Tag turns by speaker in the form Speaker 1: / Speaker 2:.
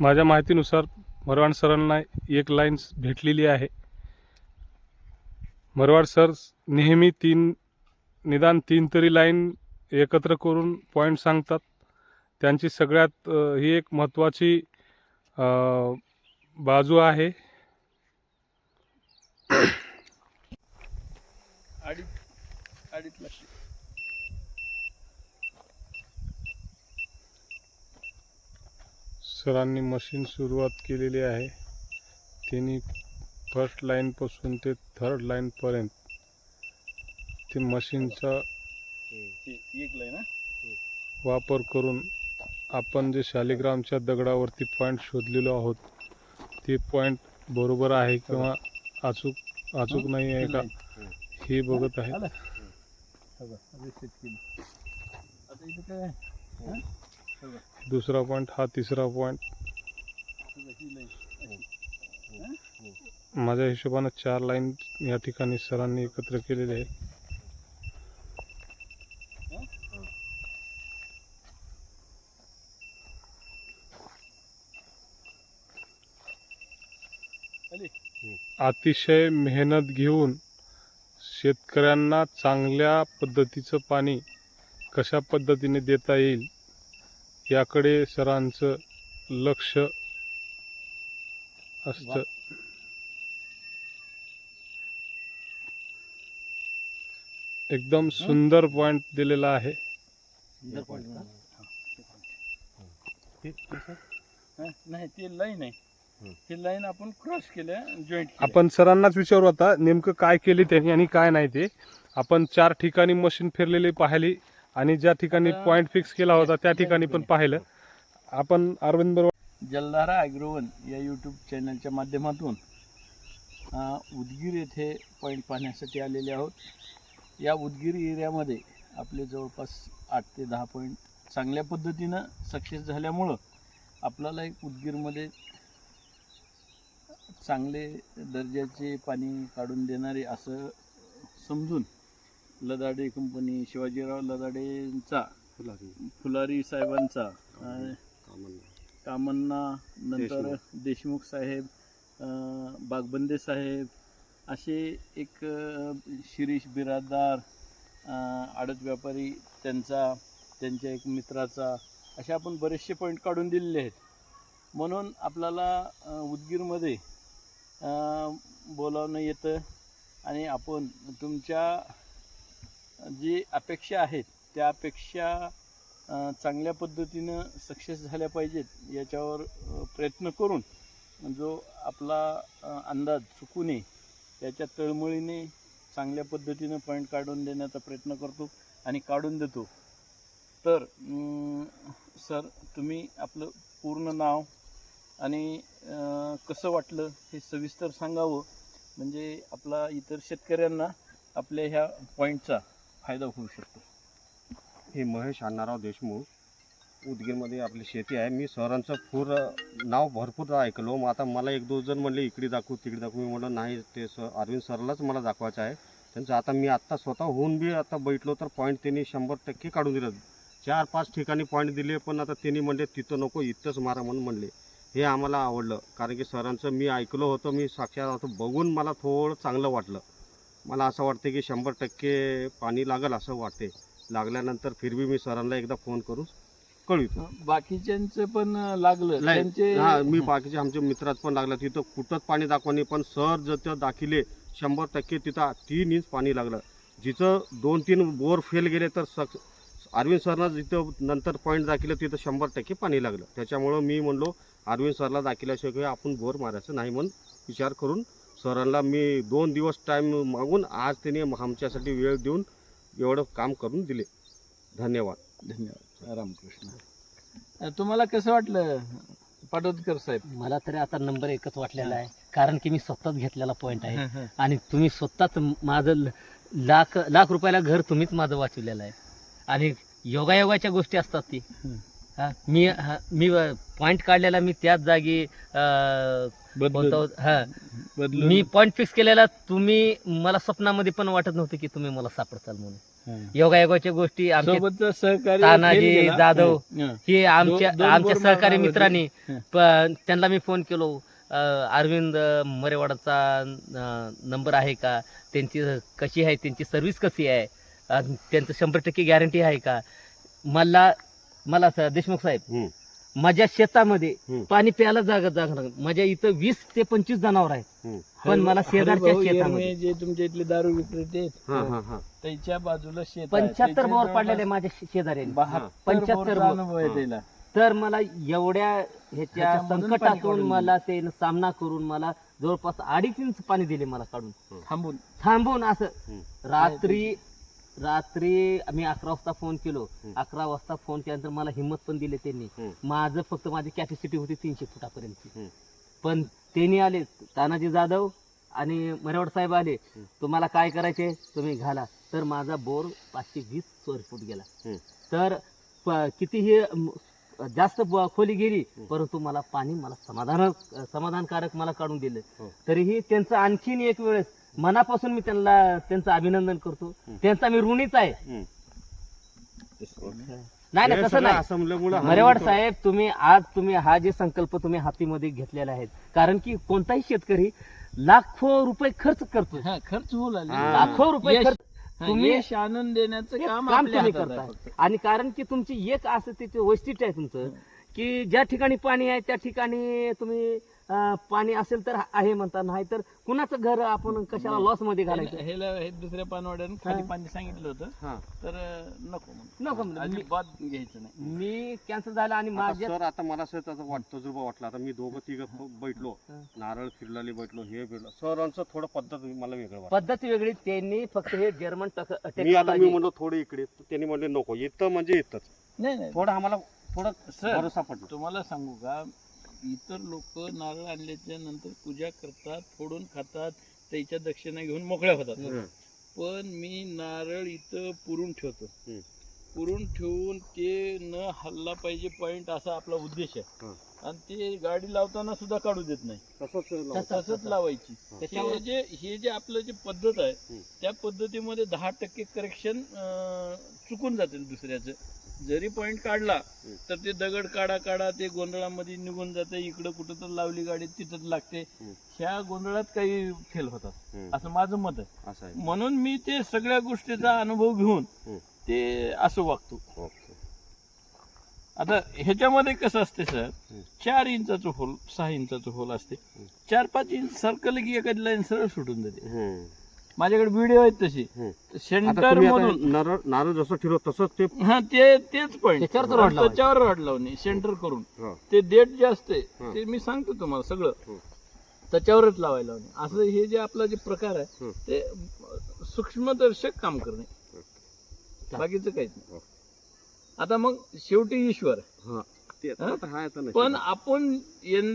Speaker 1: माझ्या माहितीनुसार मरवाड सरांना एक लाईन भेटलेली आहे. मरवाड सर नेहमी तीन निदान तीन तरी लाईन एकत्र करून पॉईंट सांगतात. त्यांची सगळ्यात ही एक महत्त्वाची बाजू आहे.
Speaker 2: अडीच अडीच लागते
Speaker 1: सरांनी मशीन सुरुवात केलेली आहे त्यांनी फर्स्ट लाईनपासून ते थर्ड लाईनपर्यंत ते मशीनचा
Speaker 2: हे हा
Speaker 1: वापर करून आपण जे शालिग्रामच्या दगडावरती पॉईंट शोधलेलो आहोत ते पॉईंट बरोबर आहे किंवा अचूक अचूक नाही आहे का हे बघत आहे दुसरा पॉईंट हा तिसरा पॉईंट माझ्या हिशोबानं चार लाईन या ठिकाणी सरांनी एकत्र केलेले
Speaker 2: आहे
Speaker 1: अतिशय मेहनत घेऊन शेतकऱ्यांना चांगल्या पद्धतीचं पाणी कशा पद्धतीने देता येईल याकडे सरांचं लक्ष असतं. एकदम सुंदर पॉइंट दिलेला आहे.
Speaker 2: सुंदर point का? नाही ते लाईन आहे. ही. लाईन आपण क्रॉस केल्या जॉईंट
Speaker 1: आपण सरांनाच विचारू आता नेमकं काय केले त्यांनी आणि काय नाही ते. आपण चार ठिकाणी मशीन फिरलेली पाहिली. आणि ज्या ठिकाणी पॉइंट फिक्स केला होता त्या ठिकाणी पण पाहिलं. आपण अरविंद बरोबर
Speaker 2: जलधारा ॲग्रोवन या यूट्यूब चॅनलच्या माध्यमातून उदगीर येथे पॉईंट पाहण्यासाठी आलेले आहोत. या उदगीर एरियामध्ये आपले जवळपास आठ ते दहा पॉईंट चांगल्या पद्धतीनं सक्सेस झाल्यामुळं आपल्याला एक उदगीरमध्ये चांगले दर्जाचे पाणी काढून देणारे असं समजून लदाडे कंपनी शिवाजीराव लदाडेंचा फुलारी. साहेबांचा अ, कामन्ना. नंतर देशमुख. साहेब बागबंदे साहेब असे एक शिरीष बिराददार अं, आडत व्यापारी त्यांचा त्यांच्या एक मित्राचा असे आपण बरेचसे पॉईंट काढून दिलेले आहेत. म्हणून आपल्याला उदगीरमध्ये बोलावणं येतं आणि आपण तुमच्या जी अपेक्षा आहेत त्या अपेक्षा चांगल्या पद्धतीनं सक्सेस झाल्या पाहिजेत याच्यावर प्रयत्न करून जो आपला अंदाज चुकू नये त्याच्या तळमळीने चांगल्या पद्धतीनं पॉईंट काढून देण्याचा प्रयत्न करतो आणि काढून देतो. तर सर तुम्ही आपलं पूर्ण नाव आणि कसं वाटलं हे सविस्तर सांगावं. म्हणजे आपला इतर शेतकऱ्यांना आपल्या ह्या पॉईंटचा फायदा होऊ शकतो.
Speaker 3: हे महेश अण्णाराव देशमुख उदगीरमध्ये आपली शेती आहे. मी सरांचं पूर नाव भरपूर ऐकलो हो. मग आता मला एक दोन जण म्हणले इकडे दाखवू तिकडे दाखवू. मी म्हणलं नाही ते सर अरविंद सरलाच मला दाखवायचं आहे. त्यांचं आता मी आत्ता स्वतः होऊन बी आता बैठलो तर पॉईंट त्यांनी शंभर टक्के काढून दिलं. चार पाच ठिकाणी पॉईंट दिले पण आता त्यांनी म्हणले तिथं नको इथंच मारा म्हणून म्हणले. हे आम्हाला आवडलं. कारण की सरांचं मी ऐकलं होतं मी साक्षात आता बघून मला थोडं चांगलं वाटलं. मला असं वाटतं की शंभर टक्के पाणी लागेल असं वाटते लागल्यानंतर फिरवी मी सरांना एकदा फोन करून कळवितो
Speaker 2: बाकीच्यांचं पण लागलं. त्यांचे
Speaker 3: हा मी बाकीचे आमच्या मित्रात पण लागलं. तिथं कुठंच पाणी दाखवणे पण सर जर दाखिले शंभर टक्के तिथं तीन इंच पाणी लागलं. जिथं दोन तीन बोर फेल गेले तर सक अरविंद सरला जिथं नंतर पॉईंट दाखिलं तिथं शंभर टक्के पाणी लागलं. त्याच्यामुळं मी म्हणलो अरविंद सरला दाखिल्याशिवाय आपण बोर मारायचं नाही म्हणून विचार करून सरांना मी दोन दिवस टाईम मागून आज त्यांनी आमच्यासाठी वेळ देऊन एवढं काम करून दिले. धन्यवाद.
Speaker 2: धन्यवाद. रामकृष्ण. तुम्हाला कसं वाटलं पाटोदकर साहेब?
Speaker 4: मला तरी आता नंबर एकच वाटलेला आहे. कारण की मी स्वतःच घेतलेला पॉईंट आहे. आणि तुम्ही स्वतःच माझं लाख लाख रुपयाला घर तुम्हीच माझं वाचवलेलं आहे. आणि योगायोगाच्या गोष्टी असतात ती. हा, मी हा, मी पॉइंट काढलेला मी त्याच जागी कोणता हा.
Speaker 2: बदलून.
Speaker 4: मी पॉइंट फिक्स केलेला तुम्ही मला स्वप्नामध्ये पण वाटत नव्हतं की तुम्ही मला सापडताल म्हणून.
Speaker 2: हा.
Speaker 4: योगायोगाच्या गोष्टी आमच्या
Speaker 2: सोबतचं
Speaker 4: तानाजी
Speaker 2: फेल गेला.
Speaker 4: जाधव
Speaker 2: हा.
Speaker 4: हे. आमच्या
Speaker 2: दोन- दोन
Speaker 4: आमच्या
Speaker 2: बोर
Speaker 4: सहकारी मित्रांनी
Speaker 2: हं.
Speaker 4: पण त्यांना मी फोन केलो. अं, अरविंद मरेवाडाचा अं, नंबर आहे का? त्यांची कशी आहे? त्यांची सर्व्हिस कशी आहे? अं, त्यांचं शंभर टक्के गॅरंटी आहे का? मला मला स- देशमुख साहेब. माझ्या शेतामध्ये. पाणी प्यायला जागा जागा नाही. माझ्या इथं वीस ते पंचवीस जनावर आहेत. पण मला शेजारच्या
Speaker 2: हरिभाऊ
Speaker 4: शेतामध्ये
Speaker 2: जे तुमच्या इतले दारू विक्रेते आहेत,
Speaker 3: हा हा हा
Speaker 2: त्याच्या बाजूला शेत आहे.
Speaker 4: पंच्याहत्तर
Speaker 2: त्याच्या
Speaker 4: बोर पडलेले माझ्या शे- शेजाऱ्यांनी
Speaker 2: बहात्तर
Speaker 4: 75
Speaker 2: बोरचा
Speaker 4: बोर.
Speaker 2: अनुभव आहे
Speaker 3: हा.
Speaker 2: त्याला
Speaker 4: तर मला एवढ्या ह्याच्या
Speaker 2: ह्याच्यामधून पाणी
Speaker 4: संकटातून
Speaker 2: काढून
Speaker 4: मला ते सामना करून मला जवळपास अडीच इंच पाणी दिले मला काढून
Speaker 2: थांबून
Speaker 4: थांबून असं. रात्री रात्री मी अकरा वाजता फोन केलो. अकरा वाजता फोन केल्यानंतर मला हिंमत पण दिली त्यांनी. माझं फक्त माझी कॅपॅसिटी होती तीनशे फुटापर्यंत. पण त्यांनी आले तानाजी जाधव आणि मरेवाड साहेब आले. तुम्हाला काय करायचे तुम्ही घाला तर माझा बोर पाचशे वीस स्क्वेअर फूट गेला. तर कितीही जास्त खोली गेली. परंतु मला पाणी मला समाधान समाधानकारक मला काढून दिलं
Speaker 3: हो.
Speaker 4: तरीही त्यांचं आणखीन एक वेळेस मनापासून मी त्यांना त्यांचं अभिनंदन करतो. त्यांचा मी ऋणीच आहे. नाही
Speaker 3: हे
Speaker 4: ना तसं
Speaker 3: सगळं
Speaker 4: नाही. मरेवाड साहेब तुम्ही आज तुम्ही हा जे संकल्प तुम्ही हातीमध्ये घेतलेला आहे कारण की कोणताही शेतकरी लाखो रुपये खर्च करतो
Speaker 2: हा खर्च होऊ लागले.
Speaker 3: हा.
Speaker 4: लाखो रुपये खर्च तुम्ही-
Speaker 2: आनंद देण्याचं काम
Speaker 4: तुम्ही
Speaker 2: फक्त.
Speaker 4: आणि कारण की तुमची एक असं तिथे वैशिष्ट्य आहे तुमचं की ज्या ठिकाणी पाणी आहे त्या ठिकाणी तुम्ही पाणी असेल तर आहे म्हणता नाही तर कुणाचं घर आपण कशाला लॉसमध्ये घालायचं?
Speaker 2: ह्याला हे दुसऱ्या पानवाड्यानं खाली पाणी सांगितलं होतं.
Speaker 3: हा.
Speaker 2: तर नको.
Speaker 4: नको.
Speaker 2: अजिबात घ्यायचं नाही.
Speaker 4: मी कॅन्सल झालं आणि माझ्या
Speaker 3: सर आता मला असं त्याचा वाट तजुर्बा वाटला. आता मी दोघं तिघं बैठलो. नारळ फिरलेले बैठलो हे बैठलो सरांचं थोडं पद्धत मला वेगळं
Speaker 4: पद्धत वेगळी. त्यांनी फक्त हे जर्मन टक-
Speaker 3: मी आता मी म्हणलो थोडे इकडे. त्यांनी म्हणले नको. इथं म्हणजे इथंच.
Speaker 2: नाही नाही.
Speaker 3: थोडं आम्हाला थोडं
Speaker 2: सर
Speaker 3: भरोसा पडला.
Speaker 2: तुम्हाला सांगू का? इतर लोक नारळ आणल्याच्या नंतर पूजा करतात फोडून खातात त्याच्या दक्षिणा घेऊन मोकळ्या होतात
Speaker 3: हं.
Speaker 2: पण मी नारळ इथं पुरून ठेवतो. पुरून ठेवून ते न हल्ला पाहिजे पॉइंट असा आपला उद्देश आहे
Speaker 3: हं.
Speaker 2: आणि ते गाडी लावताना सुद्धा काढू देत नाही
Speaker 3: तसंच
Speaker 2: लावायची
Speaker 3: हं.
Speaker 2: हे जे हे जे आपलं जे पद्धत आहे
Speaker 3: हं.
Speaker 2: त्या पद्धतीमध्ये दहा टक्के करेक्शन चुकून जाते दुसऱ्याचं जरी पॉइंट काढला. तर ते दगड काढा काढा ते गोंधळामध्ये निघून जाते इकडं कुठं तर लावली गाडी तिथंच लागते. ह्या गोंधळात काही फेल होतात. असं माझं मत आहे म्हणून मी ते सगळ्या गोष्टीचा अनुभव घेऊन. ते असं वागतो आता ह्याच्यामध्ये कसं असते सर. चार इंचाचं होल सहा इंचाचं होल असते. चार पाच इंच सरकल की एखादी लाईन सरळ सुटून जाते. माझ्याकडे व्हिडिओ आहेत तसे
Speaker 3: हं. आता
Speaker 2: सेंटर
Speaker 3: तुम्ही आता
Speaker 2: मधून
Speaker 3: नारळ नारळ जसं ठेवलं तसंच ते
Speaker 2: हा ते तेच
Speaker 4: त्याच्यावरच लावायचं.
Speaker 2: त्याच्यावर रॉड लावणे सेंटर करून
Speaker 3: हं.
Speaker 2: ते डेट जे असते
Speaker 3: हं.
Speaker 2: ते मी सांगतो तुम्हाला सगळं
Speaker 3: हं.
Speaker 2: त्याच्यावरच लावायला लावणे असं हे जे आपला जे प्रकार आहे
Speaker 3: हं.
Speaker 2: ते सूक्ष्मदर्शक काम करणे बाकीचं काहीच नाही आता मग शेवटी ईश्वर
Speaker 3: हा ते
Speaker 2: हं?
Speaker 3: आता
Speaker 2: पण. आपण यंदा